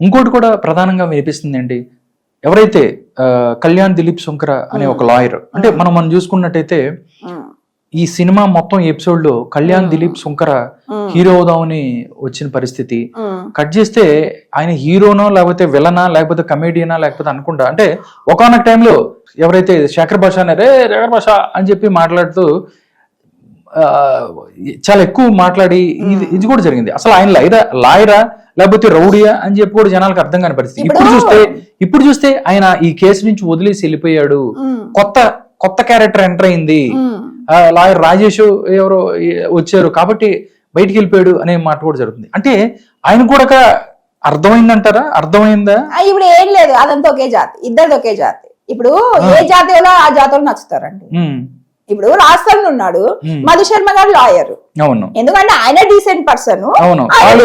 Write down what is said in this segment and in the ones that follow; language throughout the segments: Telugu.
ఇంకోటి కూడా ప్రధానంగా వినిపిస్తుంది ఏంటి ఎవరైతే కళ్యాణ్ దిలీప్ శంకర అనే ఒక లాయర్ అంటే మనం మనం చూసుకున్నట్టయితే ఈ సినిమా మొత్తం ఎపిసోడ్లో కళ్యాణ్ దిలీప్ శంకర హీరో అవుదామని వచ్చిన పరిస్థితి. కట్ చేస్తే ఆయన హీరోనో లేకపోతే విలనా లేకపోతే కమేడియనా లేకపోతే అనుకుంటా అంటే ఒకనొక టైంలో ఎవరైతే శేఖర్ భాష అన్నారే శేఖర్ భాష అని చెప్పి మాట్లాడుతూ చాలా ఎక్కువ మాట్లాడి ఇది ఇది కూడా జరిగింది. అసలు ఆయన లైరా లాయరా లేకపోతే రౌడియా అని చెప్పి కూడా జనాలకు అర్థం కాని పరిస్థితి. ఇప్పుడు చూస్తే ఇప్పుడు చూస్తే ఆయన ఈ కేసు నుంచి వదిలేసి వెళ్ళిపోయాడు. కొత్త కొత్త క్యారెక్టర్ ఎంటర్ అయింది. లాయర్ రాజేష్ ఎవరో వచ్చారు కాబట్టి బయటికి వెళ్ళిపోయాడు అనే మాట కూడా జరుగుతుంది. అంటే ఆయన కూడా ఒక అర్థమైందంటారా? అర్థమైందా? ఇప్పుడు ఏం లేదు. అదంతా ఒకే జాతి. ఇద్దరిది ఒకే జాతి. ఇప్పుడు ఏ జాతి ఆ జాతి వాళ్ళు నచ్చుతారండి. ఇప్పుడు రాజస్థాన్ ఉన్నాడు. మధు శర్మ గారు లాయర్. అవును. ఎందుకంటే ఆయన డీసెంట్ పర్సన్ ఆయన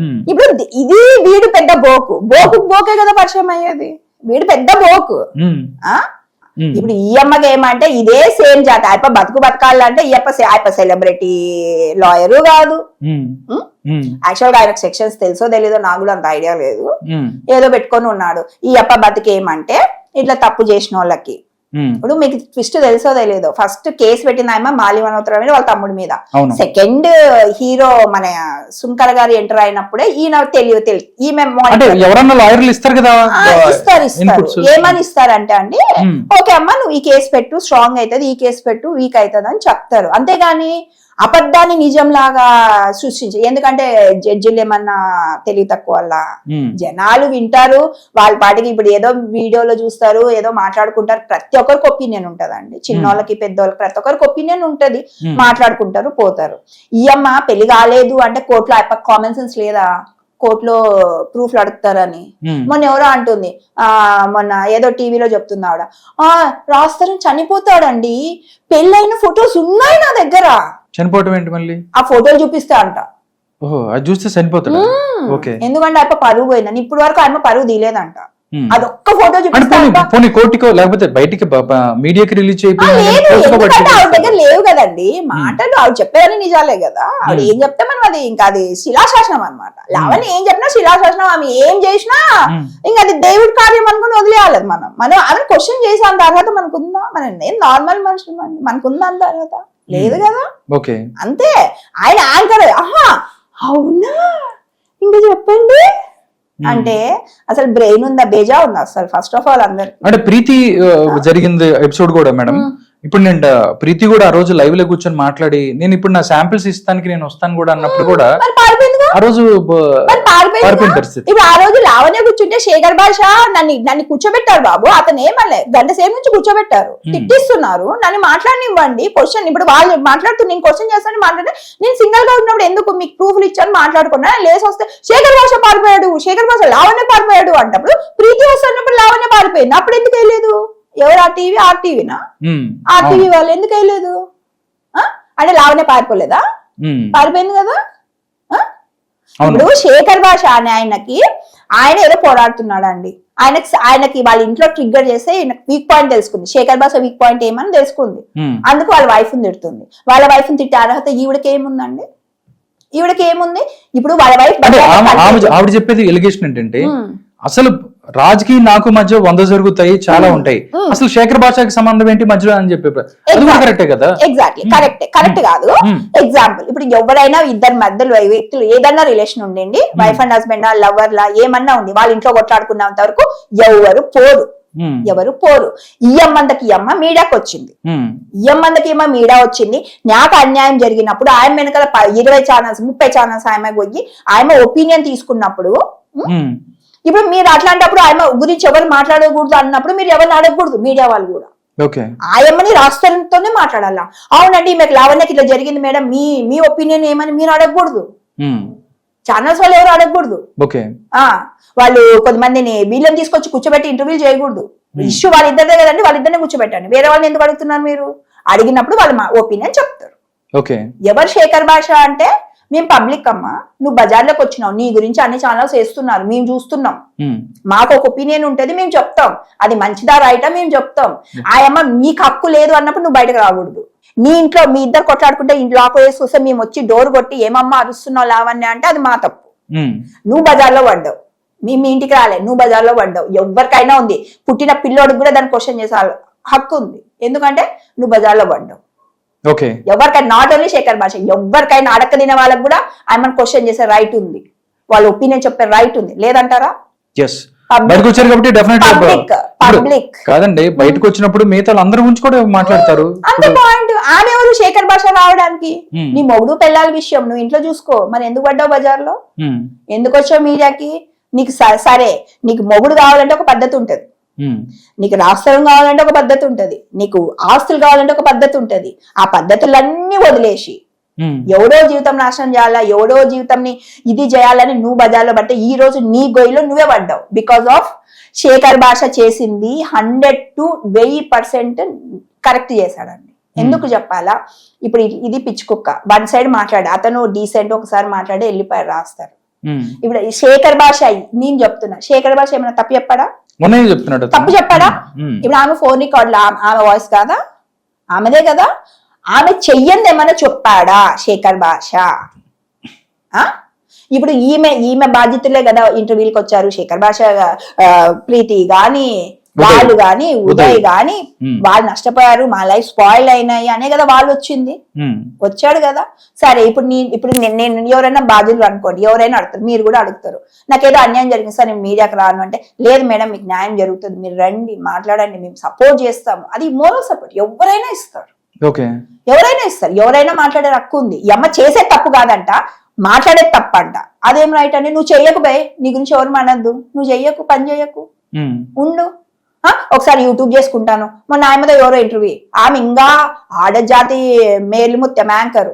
ఉమ్, ఇప్పుడు ఇది వీడు పెద్ద బోకు. బోకు బోకే కదా పరిచయం అయ్యేది. వీడు పెద్ద బోకు. ఇప్పుడు ఈ అమ్మకి ఏమంటే ఇదే సేమ్ జాతి. ఆయప్ప బతుకు బతకాలంటే ఈ అప్ప ఆయప్ప సెలబ్రిటీ లాయరు కాదు. యాక్చువల్గా ఆయనకు సెక్షన్స్ తెలుసో తెలీదో నాకు కూడా అంత ఐడియా లేదు. ఏదో పెట్టుకొని ఉన్నాడు. ఈ అప్ప బతికేమంటే ఇట్లా తప్పు చేసిన వాళ్ళకి. ఇప్పుడు మీకు ట్విస్ట్ తెలుసో తెలియదు ఫస్ట్ కేసు పెట్టింది ఆయన మాలి మనోత్తరం మీద వాళ్ళ తమ్ముడి మీద. సెకండ్ హీరో మన సుంకర గారు ఎంటర్ అయినప్పుడే ఈయన తెలియదు ఈమె లాయర్లు ఇస్తారు కదా? ఇస్తారు ఏమని ఇస్తారంటే అండి ఉమ్, ఓకే అమ్మా నువ్వు ఈ కేసు పెట్టు స్ట్రాంగ్ అవుతుంది ఈ కేసు పెట్టు వీక్ అవుతుంది అని చెప్తారు. అంతేగాని అబద్ధాన్ని నిజంలాగా సృష్టించి ఎందుకంటే జడ్జిలు ఏమన్నా తెలివి తక్కువ జనాలు వింటారు వాళ్ళ పాటికి ఇప్పుడు ఏదో వీడియోలో చూస్తారు ఏదో మాట్లాడుకుంటారు ప్రతి ఒక్కరికి ఒపీనియన్ ఉంటదండి. చిన్నోళ్ళకి పెద్దోళ్ళకి ప్రతి ఒక్కరికి ఒపీనియన్ ఉంటది మాట్లాడుకుంటారు పోతారు. ఈ అమ్మ పెళ్ళి కాలేదు అంటే కోర్టులో కామన్ సెన్స్ లేదా? కోర్టులో ప్రూఫ్లు అడుగుతారని. మొన్న ఎవరో అంటుంది ఆ మొన్న ఏదో టీవీలో చెప్తుంది ఆవిడ. ఆ రాస్తారని చనిపోతాడండి. పెళ్ళైన ఫొటోస్ ఉన్నాయి నా దగ్గర. చనిపోవటం ఏంటి మళ్ళీ? ఆ ఫోటోలు చూపిస్తా అంట. ఓహో అది చూస్తే చనిపోతాడు? ఓకే. ఎందుకంటే ఆయన పరువు పోయిందని ఇప్పుడు వరకు ఆయన పరువు తీలేదంట. అదొక్క ఫోటో అంటే చూపిస్తా పోనీ అంట. పోనీ కోర్టుకో లేకపోతే బయటికి మీడియాకి రిలీజ్ దగ్గర. లేవు కదండి. మాటలు ఆవిడ చెప్పేవన్నీ నిజాలే కదా. ఆవిడ. ఏం చెప్తే మనం అది ఇంకా అది శిలాశాసనం అనమాట లావణ్య ఏం చెప్పినా శిలాశాసనం ఆమె ఏం చేసినా ఇంకా అది దేవుడి కార్యం అనుకుని వదిలేయాలి మనం. మనం ఆమె క్వశ్చన్ చేసే అంత అర్హత మనకుందా? మనం నార్మల్ మనుషులు మనకుందా అంత అర్హత? లేదు కదా? ఓకే. అంతే. ఆయన యాంకర్ ఆహా అవునా? ఇంకా చెప్పండి. అంటే అసలు బ్రెయిన్ ఉందా? బేజా ఉందా? అసలు ఫస్ట్ ఆఫ్ ఆల్ అందరు. అంటే ప్రీతి జరిగింది ఎపిసోడ్ కూడా మేడం. ఇప్పుడు నేను ప్రీతి కూడా ఆ రోజు లైవ్లో కూర్చొని మాట్లాడి నేను ఇప్పుడు నా శాంపిల్స్ ఇస్తానికి నేను వస్తాను కూడా అన్నప్పుడు కూడా ఆ రోజు పరిస్థితి. ఇప్పుడు ఆ రోజు లావణ్య కూర్చుంటే శేఖర్ భాష నన్ను నన్ను కూర్చోబెట్టారు బాబు. అతను ఏమలే గంట సేపు నుంచి కూర్చోబెట్టారు. తిట్టిస్తున్నారు. నన్ను మాట్లాడనివ్వండి. క్వశ్చన్ ఇప్పుడు వాళ్ళు మాట్లాడుతూ నేను క్వశ్చన్ చేస్తాను మాట్లాడితే నేను సింగిల్గా ఉన్నప్పుడు ఎందుకు మీకు ప్రూఫ్లు ఇచ్చాను మాట్లాడుకున్నా? లేసి వస్తే శేఖర్ భాష పారిపోయాడు. శేఖర్ భాష లావణ్య పారిపోయాడు అంటప్పుడు ప్రీతి వస్తున్నప్పుడు లావణ్య పారిపోయింది. అప్పుడు ఎందుకు వెళ్ళలేదు ఎవరు? ఆ టీవీ? ఆ టీవీనా? ఉమ్, ఆ అవును. టీవీ వాళ్ళు ఎందుకు వెళ్ళలేదు? అంటే లావణ్య పారిపోలేదా? పారిపోయింది కదా? ఇప్పుడు శేఖర్ భాష అనే ఆయనకి ఆయన ఏదో పోరాడుతున్నాడు అండి ఆయనకి ఆయనకి వాళ్ళ ఇంట్లో ట్రిగ్గర్ చేస్తే వీక్ పాయింట్ తెలుసుకుంది. శేఖర్ భాష వీక్ పాయింట్ ఏమని తెలుసుకుంది. అందుకు వాళ్ళ వైఫ్ తిడుతుంది. వాళ్ళ వైఫ్ తిట్టే అర్హత ఈవిడకి ఏముందండి? ఈవిడకి ఏముంది? ఇప్పుడు వాళ్ళ వైఫ్ ఆవిడ చెప్పేది ఎలిగేషన్ ఏంటంటే అసలు రాజ్కి నాకు మధ్య వంద జరుగుతాయి చాలా ఉంటాయి. ఉమ్. అసలు శేఖర్ భాషకి సంబంధం ఏంటి మధ్యలో అని చెప్పి అది కూడా కరెక్టే కదా? ఎగ్జాక్ట్లీ కరెక్ట్ కరెక్ట్ కాదు. ఎగ్జాంపుల్ ఇప్పుడు ఎవరైనా ఇద్దరు మధ్యలో వ్యక్తులు ఏదన్నా రిలేషన్ ఉండండి వైఫ్ అండ్ హస్బెండ్ లవర్ లా ఏమన్నా ఉంది వాళ్ళ ఇంట్లో కొట్లాడుకున్నంత వరకు ఎవరు పోరు. ఎవరు పోరు. ఈ అమ్మందకి ఈ అమ్మ మీడియాకి వచ్చింది. అమ్మందకి ఏమో మీడియా వచ్చింది. నాకు అన్యాయం జరిగినప్పుడు ఆయన వెనకాల ఇరవై ఛానల్స్ ముప్పై ఛానల్స్ ఆమె పోయి ఆమె ఒపీనియన్ తీసుకున్నప్పుడు ఇప్పుడు మీరు అట్లాంటప్పుడు ఆమె గురించి ఎవరు మాట్లాడకూడదు అన్నప్పుడు మీరు ఎవరిని అడగకూడదు? మీడియా వాళ్ళు కూడా. ఓకే. ఆయమ్మని రాష్ట్రంతోనే మాట్లాడాలా? అవునండి మీకు లావణ్యకి ఇట్లా జరిగింది మేడం. మీ మీ ఒపీనియన్ ఏమని మీరు అడగకూడదు? ఛానల్స్ వాళ్ళు ఎవరు అడగకూడదు? వాళ్ళు కొంతమందిని వీళ్ళని తీసుకొచ్చి కూర్చోబెట్టి ఇంటర్వ్యూ చేయకూడదు. ఇష్యూ వాళ్ళిద్దరిదే కదండి వాళ్ళిద్దరిని కూర్చోబెట్టండి. వేరే వాళ్ళని ఎందుకు అడుగుతున్నారు మీరు? అడిగినప్పుడు వాళ్ళు మా ఒపీనియన్ చెప్తారు. ఓకే. ఎవరు శేఖర్ భాష అంటే మేము పబ్లిక్ అమ్మా. నువ్వు బజార్లోకి వచ్చినావు. నీ గురించి అన్ని ఛానల్స్ వేస్తున్నారు. మేము చూస్తున్నాం. మాకు ఒక ఒపీనియన్ ఉంటుంది మేము చెప్తాం. అది మంచిదా రైటా మేము చెప్తాం. ఆయమ్మ నీకు హక్కు లేదు అన్నప్పుడు నువ్వు బయటకు రాకూడదు. నీ ఇంట్లో మీ ఇద్దరు కొట్లాడుకుంటే ఇంట్లో లాక్ వేసుకొస్తే మేము వచ్చి డోర్ కొట్టి ఏమమ్మా అరుస్తున్నావు లావణ్య అంటే అది మా తప్పు. నువ్వు బజార్లో పడ్డావు. మీ మీ ఇంటికి రాలే. నువ్వు బజార్లో పడ్డావు. ఎవరికైనా ఉంది. పుట్టిన పిల్లోడికి కూడా దాన్ని క్వశ్చన్ చేసే హక్కు ఉంది. ఎందుకంటే నువ్వు బజార్లో పడ్డావు. ఎవరికైనా నాట్ ఓన్లీ శేఖర్ భాష ఎవరికైనా అడక తినే వాళ్ళకి కూడా ఆయన క్వశ్చన్ చేసే రైట్ ఉంది. వాళ్ళ ఒపీనియన్ చెప్పే రైట్ ఉంది. లేదంటారా? బయటకు వచ్చారు కాబట్టి డెఫినెట్ public. కాదండి బయటకు వచ్చినప్పుడు మిగతా అందరూ గురించి కూడా మాట్లాడతారు. అంతే పాయింట్ ఆమె ఎవరు? శేఖర్ భాష రావడానికి. Hmm. నీ మొగుడు పిల్లల విషయం నువ్వు ఇంట్లో చూసుకో. మరి ఎందుకు పడ్డావు బజార్లో? ఉమ్, ఎందుకు వచ్చావు మీడియాకి? నీకు సరే నీకు మొగుడు కావాలంటే ఒక పద్ధతి ఉంటది. నీకు రాష్ట్రం కావాలంటే ఒక పద్ధతి ఉంటది. నీకు ఆస్తులు కావాలంటే ఒక పద్ధతి ఉంటది. ఆ పద్ధతులన్నీ వదిలేసి ఎవడో జీవితం నాశనం చేయాలా ఎవడో జీవితంని ఇది చేయాలని నువ్వు బజార్లో పడితే ఈ రోజు నీ గొయ్యిలో నువ్వే పడ్డావు. బికాస్ ఆఫ్ శేఖర్ భాష చేసింది హండ్రెడ్ టు వెయ్యి పర్సెంట్ కరెక్ట్ చేశాడండి. ఎందుకు చెప్పాలా? ఇప్పుడు ఇది- ఇది పిచ్చి కుక్క. వన్ సైడ్ మాట్లాడు. అతను డీసెంట్ ఒకసారి మాట్లాడి వెళ్ళిపోయారు రాస్తారు. ఇప్పుడు శేఖర్ భాష నేను చెప్తున్నా. శేఖర్ భాష ఏమైనా తప్పు చెప్పాడా? మొన్న చెప్తున్నాడు. తప్పు చెప్పాడా ఇప్పుడు ఆమె ఫోన్ రికార్డులో ఆమె వాయిస్ కాదా ఆమెదే కదా ఆమె చెయ్యంది ఏమైనా చెప్పాడా శేఖర్ భాష? ఇప్పుడు ఈమె ఈమె బాధ్యతలే కదా ఇంటర్వ్యూలకు వచ్చారు శేఖర్ భాష ప్రీతి గాని ఉదయ్. వాళ్ళు గాని ఉదయ్. గాని వాళ్ళు నష్టపోయారు మా లైఫ్ స్పాయిల్ అయినాయి అనే కదా వాళ్ళు వచ్చింది వచ్చాడు కదా. సరే ఇప్పుడు నీ ఇప్పుడు నేను నేను ఎవరైనా బాధ్యులు అనుకోండి ఎవరైనా అడుగుతారు మీరు కూడా అడుగుతారు. నాకేదో అన్యాయం జరిగింది సార్ నేను మీడియాకి రాను అంటే లేదు మేడం మీకు న్యాయం జరుగుతుంది మీరు రండి మాట్లాడండి మేము సపోర్ట్ చేస్తాము. అది మోరల్ సపోర్ట్ ఎవరైనా ఇస్తారు. ఓకే. ఎవరైనా ఇస్తారు ఎవరైనా మాట్లాడే హక్కు ఉంది. ఈ అమ్మ చేసే తప్పు కాదంట మాట్లాడే తప్పు అంట అదేం రైట్ అని నువ్వు చెయ్యకు బే నీ గురించి ఎవరు మనద్దు? నువ్వు చెయ్యకు పని చెయ్యకు. ఉమ్, ఉండు. ఒకసారి యూట్యూబ్ చేసుకుంటాను. మొన్న ఆయనతో ఎవరో ఇంటర్వ్యూ ఆమె ఇంకా ఆడజాతి మేలు ముత్యం యాంకర్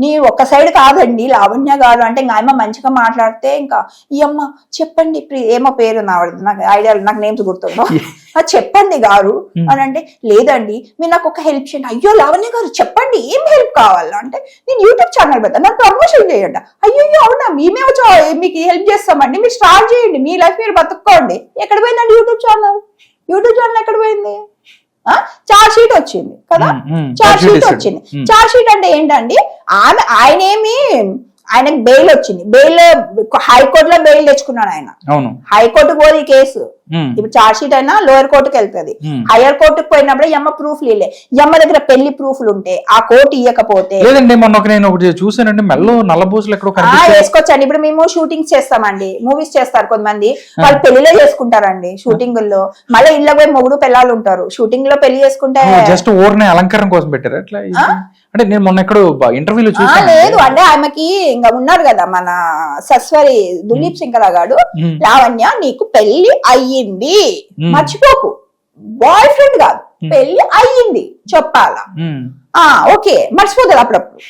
నీ ఒక్క సైడ్ కాదండి లావణ్య గారు అంటే ఇంకా ఆయమ్మ మంచిగా మాట్లాడితే ఇంకా ఈ అమ్మ చెప్పండి ఏమో పేరు నావడదు. నాకు ఐడియా నాకు నేమ్స్ గుర్తుండవు. ఆ, చెప్పండి గారు. అని అంటే లేదండి మీరు నాకు ఒక హెల్ప్ చేయండి. అయ్యో లావణ్య గారు చెప్పండి ఏం హెల్ప్ కావాలా? అంటే నేను యూట్యూబ్ ఛానల్ పెడతాను నాకు ప్రమోషన్ చేయండి. అయ్యో అవునా? మేమే వచ్చా మీకు హెల్ప్ చేస్తామండి మీరు స్టార్ట్ చేయండి మీ లైఫ్ మీరు బతుక్కోండి. ఎక్కడ పోయిందండి యూట్యూబ్ ఛానల్? యూట్యూబ్ ఛానల్ ఎక్కడ పోయింది? చార్జ్ షీట్ వచ్చింది కదా? Um, um, charge charge sheet sheet ఇస్తాడు. వచ్చింది. ఉమ్, చార్జ్ షీట్ అంటే ఏంటండి ఆమె ఆయన ఏమి ఆయనకి బెయిల్ వచ్చింది బెయిల్ హైకోర్టులో బెయిల్ తెచ్చుకున్నాడు ఆయన. పోదు ఈ కేసు. ఇప్పుడు చార్జ్ షీట్ అయినా లోయర్ కోర్టుకి వెళ్తుంది. హైయర్ కోర్టుకు పోయినప్పుడు ఈ అమ్మ ప్రూఫ్లు ఇల్లే ఈ అమ్మ దగ్గర పెళ్ళి ప్రూఫ్లు ఉంటే ఆ కోర్టు ఇవ్వకపోతే లేదండి మొన్న ఒక నేను ఒకటి చూసానండి మెల్లో నల్లబూసలు ఎక్కడో వేసుకోవచ్చండి ఇప్పుడు మేము షూటింగ్స్ చేస్తామండి. మూవీస్ చేస్తారు కొంతమంది. వాళ్ళు పెళ్ళిలో చేసుకుంటారండి షూటింగ్లో మళ్ళీ ఇళ్ళ పోయి మొగుడు పిల్లలు ఉంటారు. షూటింగ్లో పెళ్ళి చేసుకుంటే జస్ట్ ఊరిని అలంకారం కోసం పెట్టారు? అట్లా? అంటే నేను మొన్న ఎక్కడో ఇంటర్వ్యూలో చూసాను లేదు. అంటే ఆమెకి ఇంకా ఉన్నారు కదా మన సస్వరి దులీప్ సింగరా గాడు లావణ్య నీకు పెళ్ళి అయ్యింది. మర్చిపోకు. బాయ్ ఫ్రెండ్ కాదు. పెళ్ళి అయ్యింది. చెప్పాలా? ఓకే. మర్చిపోతుంది అప్పుడప్పుడు.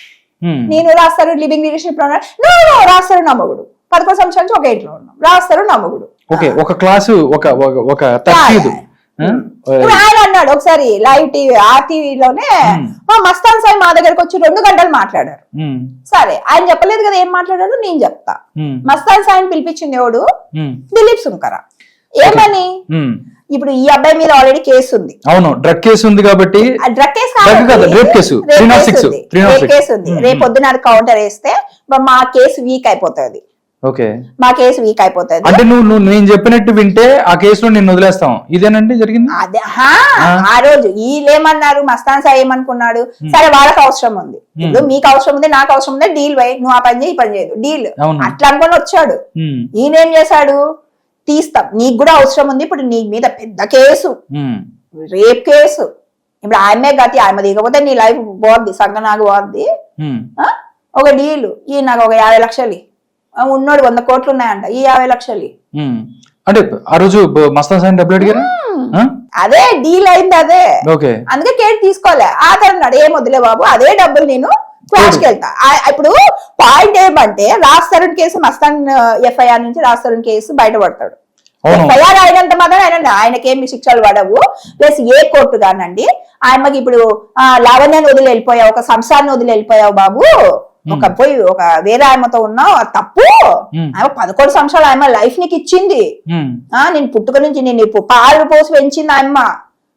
నేను రాస్తారు లివింగ్ రిలేషన్షిప్లో నో నో రాస్తారు నా మగుడు పదకొండు సంవత్సరాల నుంచి ఒక ఇంట్లో ఉన్నాం. రాస్తారు నా మగుడు ఓకే ఒక క్లాసు ఒక ఒక- ఆయన అన్నాడు ఒకసారి లైవ్ టీవీ ఆ టీవీలోనే. మా మస్తాన్ సాయి మా దగ్గరకు వచ్చి రెండు గంటలు మాట్లాడారు. సరే ఆయన చెప్పలేదు కదా ఏం మాట్లాడాడు నేను చెప్తా. మస్తాన్ సాయిని పిలిపించింది ఎవడు? దిలీప్ సుంకర. ఏమని? ఉమ్. ఇప్పుడు ఈ అబ్బాయి మీద ఆల్రెడీ కేసు ఉంది. అవును డ్రగ్ కేసు ఉంది కాబట్టి ఆ డ్రగ్ కేసు Drug కాదు, rape కేసు. 306, 306. కేసు ఉంది. Hmm, రేపు పొద్దున కౌంటర్ వేస్తే మా- కేసు వీక్ అయిపోతుంది. ఓకే మా కేసు వీక్ అయిపోతుంది. అంటే నువ్వు నువ్వు నేను చెప్పినట్టు వింటే ఆ కేసులో నిన్ను వదిలేస్తాం. ఇదేనండి జరిగింది? అదే ఆ. రోజు వీళ్ళేమన్నారు? మస్తాన్ సాయి ఏమనుకున్నాడు? సరే వాళ్ళకి అవసరం ఉంది. ఇప్పుడు మీకు అవసరం ఉంది నాకు అవసరం ఉంది డీల్ వై నువ్వు ఆ పని చేయి ఈ పని చేయదు. డీల్ అట్లా అనుకొని వచ్చాడు. ఈయన ఏం చేశాడు? తీస్తాం. నీకు కూడా అవసరం ఉంది. ఇప్పుడు నీ మీద పెద్ద కేసు. Rape case. ఇప్పుడు ఆమె గతి ఆమె దిగకపోతే నీ లైఫ్ పోద్ది సంగనాగు పోద్ది? ఒక డీలు. ఈ నాకు ఒక యాభై లక్షలు. ఉన్నోడు వంద కోట్లు ఉన్నాయంట. ఈ యాభై లక్షలు. అంటే ఆ రోజు బ- మస్తాన్ సాయి డబ్బులు అడిగారా? ఆ? అదే డీల్ అయింది అదే. అందుకే కేట్ తీసుకోలే. ఆ అన్నాడు ఏం వద్దులే బాబు. అదే డబ్బులు నేను క్వాష్కి వెళ్తా ఇప్పుడు పాయింట్ ఏమంటే రాజ్ తరుణ్ కేసు మస్తాన్ ఎఫ్ఐఆర్ నుంచి రాజ్ తరుణ్ కేసు బయటపడతాడు. ఎఫ్ఐఆర్ అయినంత మాత్రం ఆయన ఆయనకేమి శిక్షలు పడవు. ప్లస్ ఏ కోర్టు కానండి ఆయనకి ఇప్పుడు లావణ్యాన్ని వదిలి వెళ్ళిపోయావు ఒక సంసారాన్ని వదిలి వెళ్ళిపోయావు బాబు ఒక పోయి ఒక వేరే ఆయనతో ఉన్నావు తప్పు. ఆమె పదకొండు సంవత్సరాలు ఆమె లైఫ్ నీకు ఇచ్చింది ఆ నేను పుట్టుక నుంచి నేను పాలు పోసి పెంచింది ఆయమ్మ.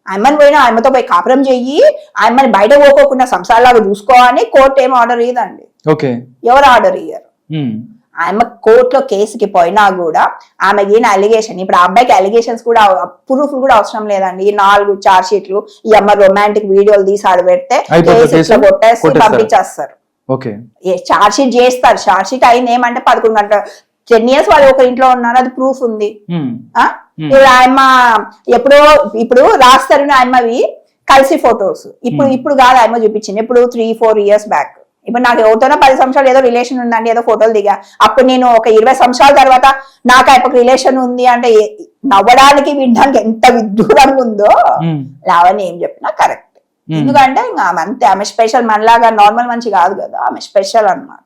ఆయమ్మని పోయినా ఆయమ్మతో పోయి కాపురం చెయ్యి ఆయమ్మని బయట పోకోకుండా సంసారాలాగా చూసుకో అని కోర్టు ఏం ఆర్డర్ ఇయ్యదండి. ఓకే. ఎవరు ఆర్డర్ ఇయ్యరు? ఆమె కోర్టులో కేసుకి పోయినా కూడా ఆమెకి ఈయన అలిగేషన్ ఇప్పుడు ఆ అబ్బాయికి అలిగేషన్స్ కూడా ప్రూఫ్ కూడా అవసరం లేదండి. ఈ నాలుగు చార్జ్ షీట్లు ఈ అమ్మ రొమాంటిక్ వీడియోలు తీసి ఆడ పెడితే కేసు ఇట్లా? కొట్టేసి. పంపించేస్తారు. చార్జ్ షీట్ చేస్తారు. చార్జ్ షీట్ అయింది ఏమంటే పదకొండు గంటల టెన్ ఇయర్స్ వాళ్ళు ఒక ఇంట్లో ఉన్నారు అది ప్రూఫ్ ఉంది? ఇప్పుడు ఆయమ్మ ఎప్పుడో ఇప్పుడు రాస్తారు ఆయమ్మవి కలిసి ఫొటోస్ ఇప్పుడు ఇప్పుడు కాదు ఆయమ్మ చూపించింది. ఇప్పుడు త్రీ ఫోర్ ఇయర్స్ బ్యాక్ ఇప్పుడు నాకు ఎవరితోనో పది సంవత్సరాలు ఏదో రిలేషన్ ఉందండి ఏదో ఫోటోలు దిగా. అప్పుడు నేను ఒక ఇరవై సంవత్సరాల తర్వాత నాకు ఆయనకు రిలేషన్ ఉంది అంటే నవ్వడానికి వినడానికి ఎంత విదూరంగా ఉందో ఉమ్, లావణ్య ఏం చెప్పినా కరెక్ట్ Hmm. ఎందుకంటే ఇంకా ఆమె అంతే. ఆమె స్పెషల్ మనలాగా నార్మల్ మంచి కాదు కదా. ఆమె స్పెషల్ అన్నమాట.